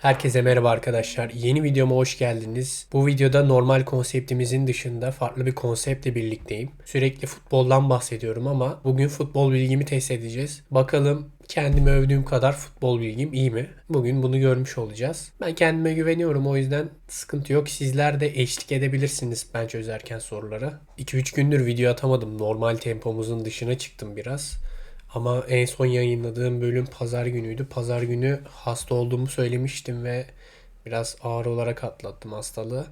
Herkese merhaba arkadaşlar. Yeni videoma hoş geldiniz. Bu videoda normal konseptimizin dışında farklı bir konseptle birlikteyim. Sürekli futboldan bahsediyorum ama bugün futbol bilgimi test edeceğiz. Bakalım kendimi övdüğüm kadar futbol bilgim iyi mi? Bugün bunu görmüş olacağız. Ben kendime güveniyorum o yüzden sıkıntı yok. Sizler de eşlik edebilirsiniz ben çözerken sorulara. 2-3 gündür video atamadım. Normal tempomuzun dışına çıktım biraz. Ama en son yayınladığım bölüm pazar günüydü. Pazar günü hasta olduğumu söylemiştim ve biraz ağır olarak atlattım hastalığı.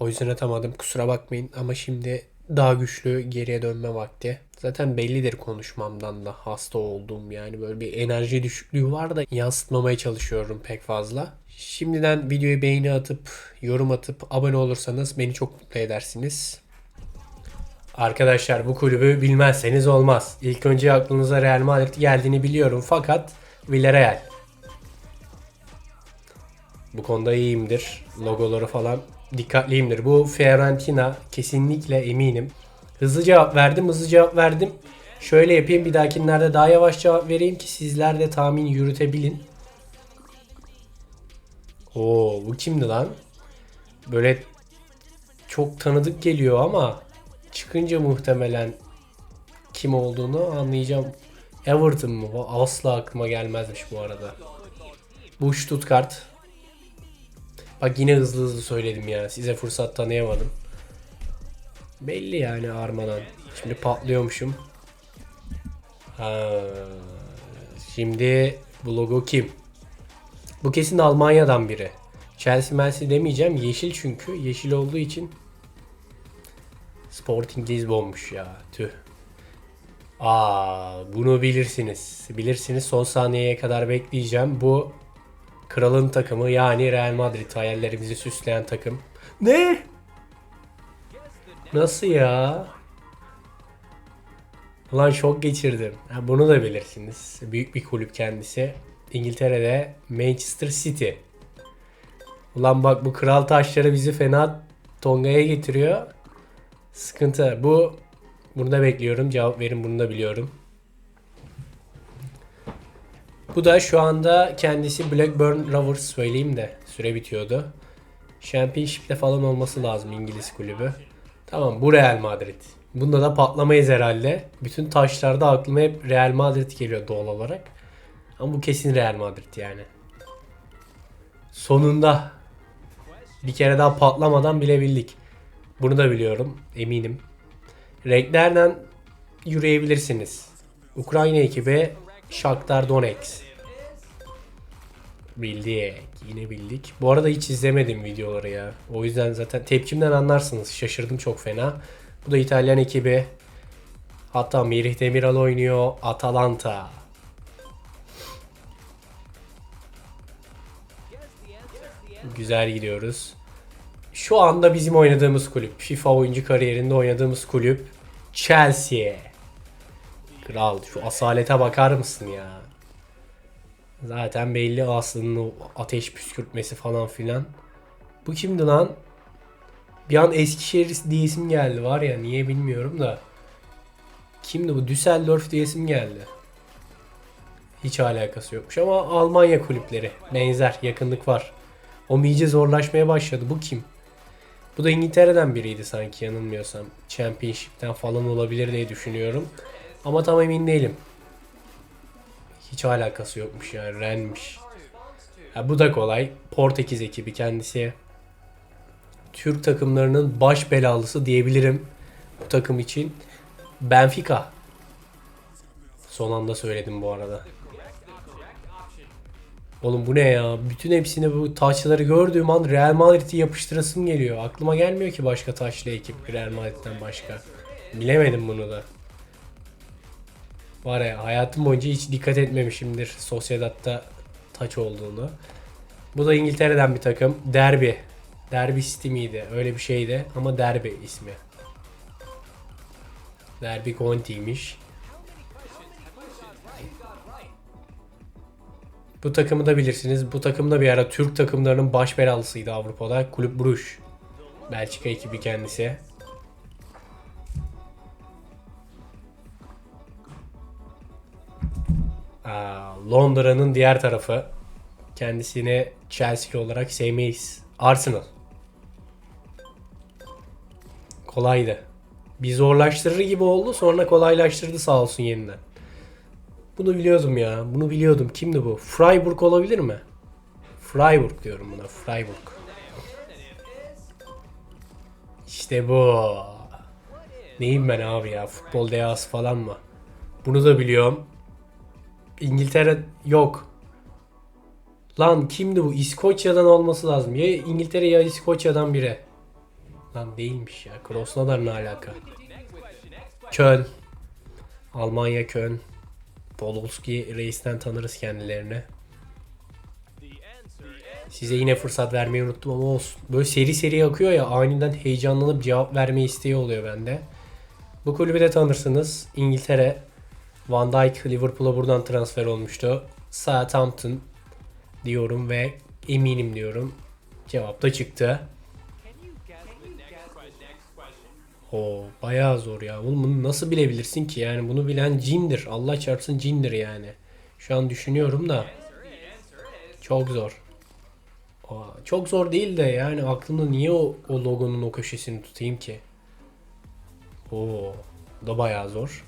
O yüzden atamadım. Kusura bakmayın ama şimdi daha güçlü geriye dönme vakti. Zaten bellidir konuşmamdan da hasta olduğum yani böyle bir enerji düşüklüğü var da yansıtmamaya çalışıyorum pek fazla. Şimdiden videoyu beğeni atıp yorum atıp abone olursanız beni çok mutlu edersiniz. Arkadaşlar bu kulübü bilmezseniz olmaz. İlk önce aklınıza Real Madrid geldiğini biliyorum fakat Villarreal. Bu konuda iyiyimdir. Logoları falan dikkatliyimdir. Bu Fiorentina kesinlikle eminim. Hızlı cevap verdim, hızlı cevap verdim. Şöyle yapayım bir dahakilerde daha yavaş cevap vereyim ki sizler de tahmin yürütebilin. Oo bu kimdi lan? Böyle çok tanıdık geliyor ama çıkınca muhtemelen kim olduğunu anlayacağım. Everton mu? Asla aklıma gelmezmiş bu arada. Bu Stuttgart. Bak yine hızlı hızlı söyledim ya. Size fırsat tanıyamadım. Belli yani Armadan. Şimdi patlıyormuşum. Ha, şimdi bu logo kim? Bu kesin Almanya'dan biri. Chelsea Mercy demeyeceğim. Yeşil çünkü. Yeşil olduğu için Sporting Lisbon'muş ya. Tüh. Aa, bunu bilirsiniz. Bilirsiniz son saniyeye kadar bekleyeceğim. Bu kralın takımı yani Real Madrid hayallerimizi süsleyen takım. Ne? Nasıl ya? Ulan şok geçirdim. Ha, bunu da bilirsiniz. Büyük bir kulüp kendisi. İngiltere'de Manchester City. Ulan bak bu kral taşları bizi fena Tonga'ya getiriyor. Sıkıntı. Bu bunu da bekliyorum. Cevap verin bunu da biliyorum. Bu da şu anda kendisi Blackburn Rovers söyleyeyim de süre bitiyordu. Championship'te falan olması lazım İngiliz kulübü. Tamam bu Real Madrid. Bunda da patlamayız herhalde. Bütün taşlarda aklıma hep Real Madrid geliyor doğal olarak. Ama bu kesin Real Madrid yani. Sonunda bir kere daha patlamadan bilebildik. Bunu da biliyorum. Eminim. Renklerden yürüyebilirsiniz. Ukrayna ekibi Shakhtar Donetsk. Bildik. Yine bildik. Bu arada hiç izlemedim videoları ya. O yüzden zaten tepkimden anlarsınız. Şaşırdım çok fena. Bu da İtalyan ekibi. Hatta Merih Demiral oynuyor. Atalanta. Güzel gidiyoruz. Şu anda bizim oynadığımız kulüp, FIFA oyuncu kariyerinde oynadığımız kulüp Chelsea. Kral şu asalete bakar mısın ya? Zaten belli aslında ateş püskürtmesi falan filan. Bu kimdi lan? Bir an Eskişehir diye isim geldi var ya niye bilmiyorum da. Kimdi bu? Düsseldorf diye isim geldi. Hiç alakası yokmuş ama Almanya kulüpleri. Benzer yakınlık var. O iyice zorlaşmaya başladı. Bu kim? Bu da İngiltere'den biriydi sanki yanılmıyorsam. Championship'ten falan olabilir diye düşünüyorum. Ama tam emin değilim. Hiç alakası yokmuş yani. Ren'miş. Ha, bu da kolay. Portekiz ekibi kendisi. Türk takımlarının baş belalısı diyebilirim bu takım için. Benfica. Son anda söyledim bu arada. Oğlum bu ne ya? Bütün hepsini bu taçları gördüğüm an Real Madrid'i yapıştırasım geliyor. Aklıma gelmiyor ki başka taçlı ekip Real Madrid'den başka. Bilemedim bunu da. Var ya hayatım boyunca hiç dikkat etmemişimdir Sociedad'da taç olduğunu. Bu da İngiltere'den bir takım. Derby. Derby City miydi? Öyle bir şeydi ama Derby ismi. Derby County'ymiş. Bu takımı da bilirsiniz. Bu takım da bir ara Türk takımlarının baş belalısıydı Avrupa'da. Kulüp Bruges. Belçika ekibi kendisi. Londra'nın diğer tarafı. kendisini Chelsea olarak sevmeyiz. Arsenal. Kolaydı. Bir zorlaştırır gibi oldu sonra kolaylaştırdı sağ olsun yeniden. Bunu biliyordum ya. Bunu biliyordum. Kimdi bu? Freiburg olabilir mi? Freiburg diyorum buna. Freiburg. İşte bu. Neyim ben abi ya? Futbol dehası falan mı? Bunu da biliyorum. İngiltere yok. Lan kimdi bu? İskoçya'dan olması lazım. Ya İngiltere ya İskoçya'dan biri. Lan değilmiş ya. Krosnodar ne alaka? Köln. Almanya Köln. Podolski reisten tanırız kendilerini. Size yine fırsat vermeyi unuttum ama olsun. Böyle seri seri akıyor ya aniden heyecanlanıp cevap verme isteği oluyor bende. Bu kulübü de tanırsınız. İngiltere. Van Dijk Liverpool'a buradan transfer olmuştu. Southampton diyorum ve eminim diyorum. Cevap da çıktı. O bayağı zor ya. Oğlum bunu nasıl bilebilirsin ki? Yani bunu bilen cindir. Allah çarpsın cindir yani. Şu an düşünüyorum da. Çok zor. Aa, çok zor değil de yani aklımda niye o, o logonun o köşesini tutayım ki? Oo, bu da bayağı zor.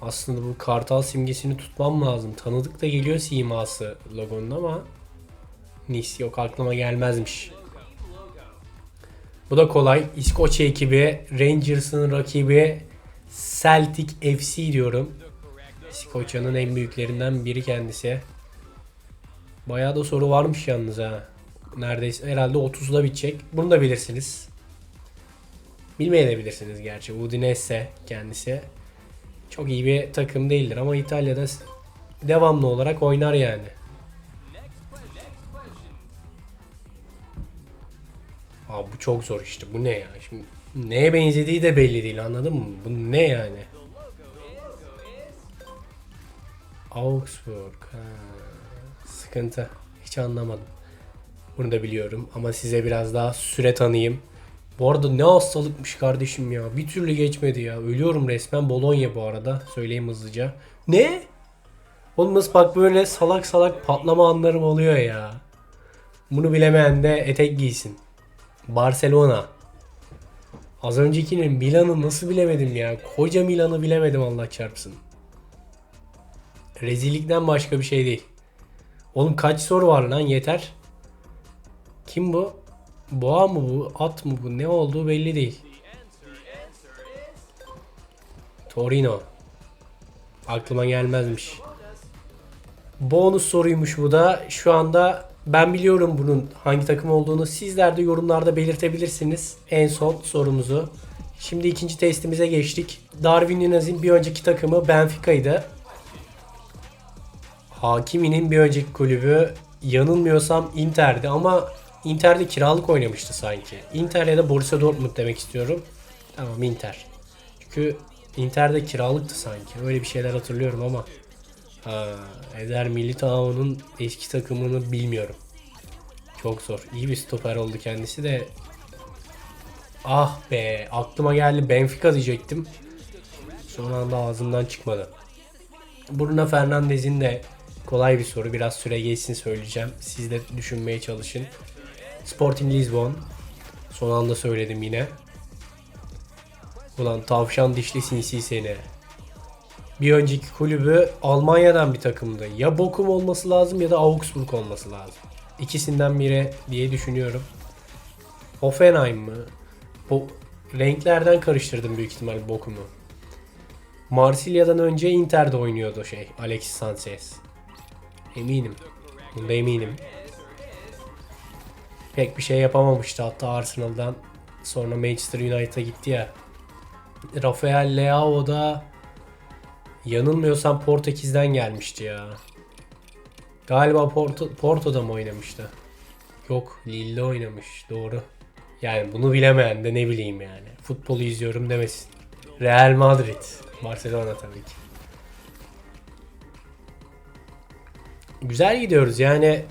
Aslında bu kartal simgesini tutmam lazım. Tanıdık da geliyor siması logonun ama Nis yok aklıma gelmezmiş. Bu da kolay. İskoçya ekibi, Rangers'ın rakibi Celtic FC diyorum. İskoçya'nın en büyüklerinden biri kendisi. Bayağı da soru varmış yalnız ha. Neredeyse herhalde 30'da bitecek. Bunu da bilirsiniz. Bilmeyebilirsiniz gerçi. Udinese kendisi. Çok iyi bir takım değildir ama İtalya'da devamlı olarak oynar yani. Abi bu çok zor işte. Bu ne ya? Şimdi neye benzediği de belli değil anladın mı? Bu ne yani? Augsburg. Ha. Sıkıntı. Hiç anlamadım. Bunu da biliyorum ama size biraz daha süre tanıyayım. Bu arada ne hastalıkmış kardeşim ya. Bir türlü geçmedi ya. Ölüyorum resmen. Bologna bu arada. Söyleyeyim hızlıca. Ne? Oğlum bak böyle salak salak patlama anlarım oluyor ya. Bunu bilemeyen de etek giysin. Barcelona. Az öncekinin Milan'ı nasıl bilemedim ya. Koca Milan'ı bilemedim Allah çarpsın. Rezillikten başka bir şey değil. Oğlum kaç soru var lan yeter. Kim bu? Boğa mı bu? At mı bu? Ne olduğu belli değil. Torino. Aklıma gelmezmiş. Bonus soruymuş bu da. Şu anda ben biliyorum bunun hangi takım olduğunu. Sizler de yorumlarda belirtebilirsiniz. En son sorumuzu. Şimdi ikinci testimize geçtik. Darwin Nunez'in bir önceki takımı Benfica'ydı. Hakimi'nin bir önceki kulübü yanılmıyorsam Inter'di ama Inter'de kiralık oynamıştı sanki. Inter ya da Borussia Dortmund demek istiyorum. Tamam Inter. Çünkü Inter'de kiralıktı sanki. Öyle bir şeyler hatırlıyorum ama ha, Eder Militao'nun eski takımını bilmiyorum. Çok zor. İyi bir stoper oldu kendisi de. Ah be aklıma geldi Benfica diyecektim. Son anda ağzımdan çıkmadı. Bruno Fernandes'in de kolay bir soru. Biraz süre geçsin söyleyeceğim. Siz de düşünmeye çalışın. Sporting Lisbon. Son anda söyledim yine. Ulan tavşan dişli sinsi seni. Bir önceki kulübü Almanya'dan bir takımdı. Ya Bochum olması lazım ya da Augsburg olması lazım. İkisinden biri diye düşünüyorum. Hoffenheim mı? Bu renklerden karıştırdım büyük ihtimal Bochum'u. Marsilya'dan önce Inter'de oynuyordu şey Alexis Sanchez. Eminim. Bunda eminim. Pek bir şey yapamamıştı hatta Arsenal'dan sonra Manchester United'a gitti ya. Rafael Leao da yanılmıyorsam Portekiz'den gelmişti ya. Galiba Porto, Porto'da mı oynamıştı? Yok Lille'de oynamış doğru. Yani bunu bilemeyen de ne bileyim yani. Futbolu izliyorum demesin. Real Madrid. Barcelona tabii ki. Güzel gidiyoruz yani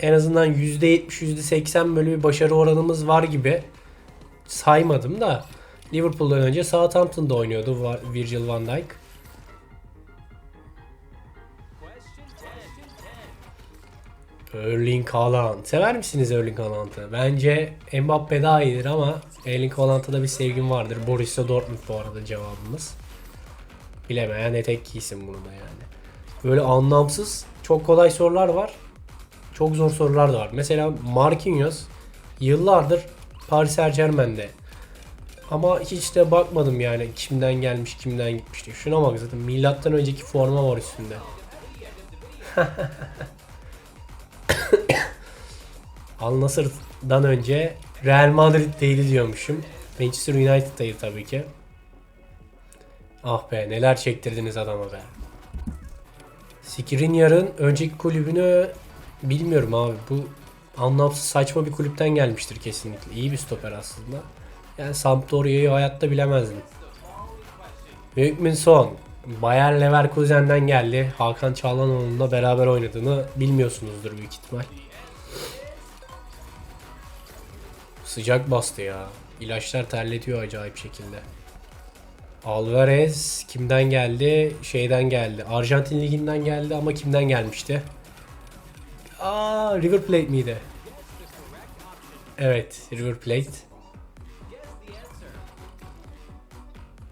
en azından %70 %80 böyle bir başarı oranımız var gibi saymadım da Liverpool'dan önce Southampton'da oynuyordu Virgil van Dijk. Erling Haaland. Sever misiniz Erling Haaland'ı? Bence Mbappe daha iyidir ama Erling Haaland'a da bir sevgim vardır. Borussia Dortmund bu arada cevabımız. Bilemeyen etek giysin bunu da yani. Böyle anlamsız çok kolay sorular var. Çok zor sorular da var. Mesela Marquinhos yıllardır Paris Saint Germain'de. Ama hiç de bakmadım yani kimden gelmiş kimden gitmiş diye. Şuna bak zaten milattan önceki forma var üstünde. Al Nassr'dan önce Real Madrid'deydi diyormuşum. Manchester United'daydı tabii ki. Ah be neler çektirdiniz adama be. Skriniar'ın önceki kulübünü bilmiyorum abi. Bu anlamsız saçma bir kulüpten gelmiştir kesinlikle. İyi bir stoper aslında. Yani Sampdoria'yı hayatta bilemezdim. Hükmin son. Bayer Leverkusen'den geldi. Hakan Çağlanoğlu'nla beraber oynadığını bilmiyorsunuzdur büyük ihtimal. Sıcak bastı ya. İlaçlar terletiyor acayip şekilde. Alvarez kimden geldi? Şeyden geldi. Arjantin liginden geldi ama kimden gelmişti? Aa, River Plate miydi? Evet, River Plate.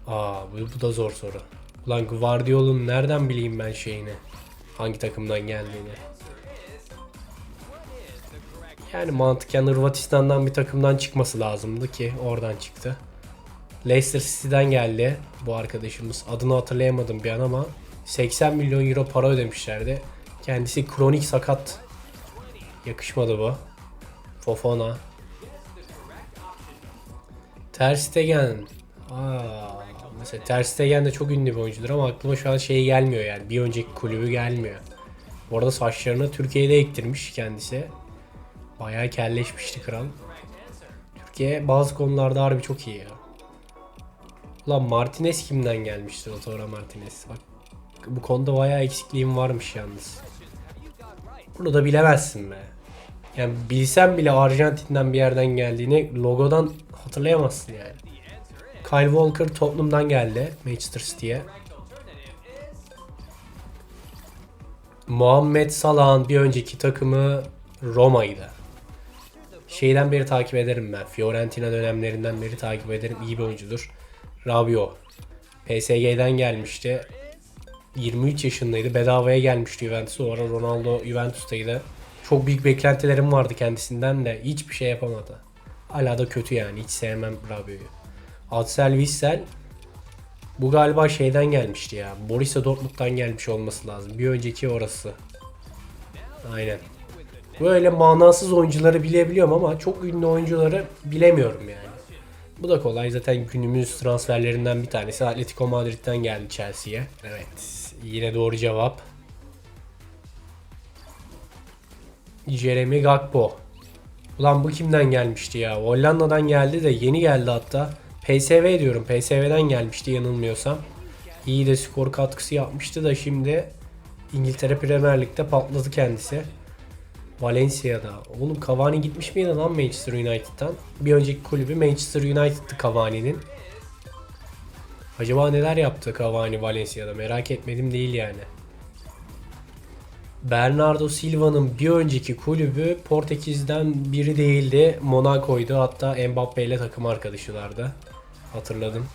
Aa, bu, bu da zor soru. Ulan Guardiola'nın nereden bileyim ben şeyini? Hangi takımdan geldiğini? Yani mantıken Hırvatistan'dan bir takımdan çıkması lazımdı ki oradan çıktı. Leicester City'den geldi bu arkadaşımız. Adını hatırlayamadım bir an ama 80 milyon euro para ödemişlerdi. Kendisi kronik sakat. Yakışmadı bu. Fofana. Ter Stegen. Aa, mesela Ter Stegen de çok ünlü bir oyuncudur ama aklıma şu an şey gelmiyor yani. Bir önceki kulübü gelmiyor. Bu arada saçlarını Türkiye'de ektirmiş kendisi. Bayağı kelleşmişti kral. Türkiye bazı konularda harbi çok iyi ya. Ulan Martinez kimden gelmiştir Otavara Martinez? Bak bu konuda bayağı eksikliğim varmış yalnız. Bunu da bilemezsin be. Yani bilsen bile Arjantin'den bir yerden geldiğini logodan hatırlayamazsın yani. Kyle Walker Tottenham'dan geldi Manchester City'ye. Muhammed Salah'ın bir önceki takımı Roma'ydı. Şeyden beri takip ederim ben. Fiorentina dönemlerinden beri takip ederim. İyi bir oyuncudur. Rabiot. PSG'den gelmişti. 23 yaşındaydı. Bedavaya gelmişti Juventus'a. O ara Ronaldo Juventus'taydı. Çok büyük beklentilerim vardı kendisinden de. Hiçbir şey yapamadı. Hala da kötü yani. Hiç sevmem Rabiot'u. Adsel Wissel bu galiba şeyden gelmişti ya. Borussia Dortmund'dan gelmiş olması lazım. Bir önceki orası. Aynen. Böyle manasız oyuncuları bilebiliyorum ama çok ünlü oyuncuları bilemiyorum yani. Bu da kolay. Zaten günümüz transferlerinden bir tanesi. Atletico Madrid'den geldi Chelsea'ye. Evet. Yine doğru cevap. Jeremy Gakpo. Ulan bu kimden gelmişti ya? Hollanda'dan geldi de yeni geldi hatta. PSV diyorum. PSV'den gelmişti yanılmıyorsam. İyi de skor katkısı yapmıştı da şimdi İngiltere Premier Lig'de patladı kendisi. Valencia'da. Oğlum Cavani gitmiş miydi lan Manchester United'dan? Bir önceki kulübü Manchester United'tı Cavani'nin. Acaba neler yaptı Cavani Valencia'da merak etmedim değil yani. Bernardo Silva'nın bir önceki kulübü Portekiz'den biri değildi. Monaco'ydu. Hatta Mbappe ile takım arkadaşılardı. Hatırladım.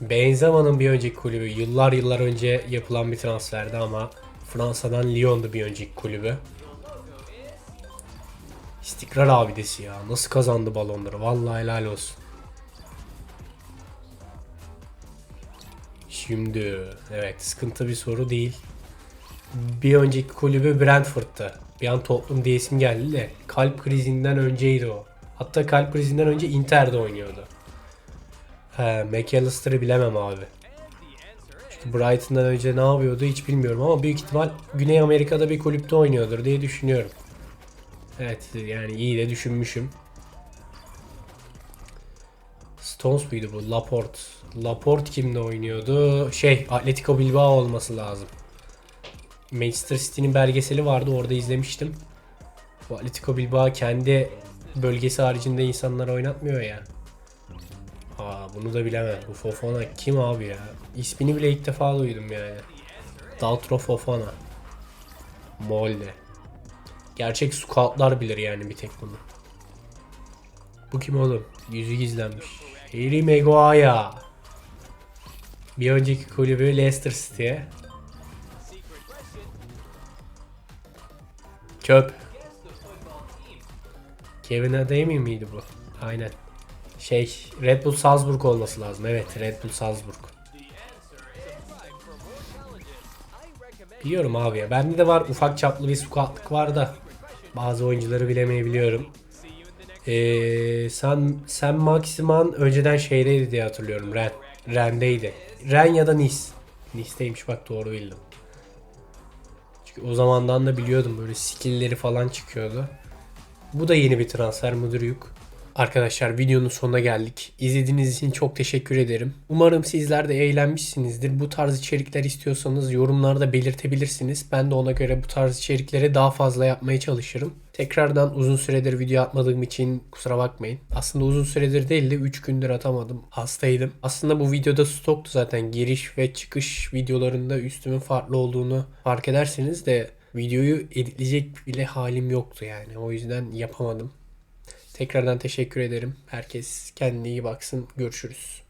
Benzema'nın bir önceki kulübü yıllar yıllar önce yapılan bir transferdi ama Fransa'dan Lyon'du bir önceki kulübü. İstikrar abidesi ya. Nasıl kazandı balonları? Vallahi helal olsun. Şimdi evet sıkıntı bir soru değil. Bir önceki kulübü Brentford'tu. Bir an toplum diye geldi de kalp krizinden önceydi o. Hatta kalp krizinden önce Inter'de oynuyordu. He, McAllister'ı bilemem abi. Çünkü Brighton'dan önce ne yapıyordu hiç bilmiyorum ama büyük ihtimal Güney Amerika'da bir kulüpte oynuyordur diye düşünüyorum. Evet yani iyi de düşünmüşüm. Stones muydu bu? Laporte. Laporte kimde oynuyordu? Şey Atletico Bilbao olması lazım. Manchester City'nin belgeseli vardı orada izlemiştim. Bu Atletico Bilbao kendi bölgesi haricinde insanları oynatmıyor ya. Aa bunu da bilemem. Bu Fofana kim abi ya? İsmini bile ilk defa duydum yani. Daltro Fofana. Molde. Gerçek scoutlar bilir yani bir tek bunu. Bu kim oğlum? Yüzü gizlenmiş. Harry Maguire. Bir önceki kulübü Leicester City'ye. Çöp. Kevin Adeyemi miydi bu? Aynen. Şey, Red Bull Salzburg olması lazım. Evet, Red Bull Salzburg. Biliyorum abi ya. Bende de var ufak çaplı bir squatlık var da. Bazı oyuncuları bilemeyebiliyorum. Ee, sen, sen Maximan önceden şeydeydi diye hatırlıyorum. Ren. Ren'deydi. Ren ya da Nice. Nice'teymiş bak doğru bildim. Çünkü o zamandan da biliyordum böyle skill'leri falan çıkıyordu. Bu da yeni bir transfer müdürü yok. Arkadaşlar videonun sonuna geldik. İzlediğiniz için çok teşekkür ederim. Umarım sizler de eğlenmişsinizdir. Bu tarz içerikler istiyorsanız yorumlarda belirtebilirsiniz. Ben de ona göre bu tarz içerikleri daha fazla yapmaya çalışırım. Tekrardan uzun süredir video atmadığım için kusura bakmayın. Aslında uzun süredir değil de 3 gündür atamadım. Hastaydım. Aslında bu videoda stoktu zaten. Giriş ve çıkış videolarında üstümün farklı olduğunu fark edersiniz de videoyu editleyecek bile halim yoktu yani. O yüzden yapamadım. Tekrardan teşekkür ederim. Herkes kendine iyi baksın. Görüşürüz.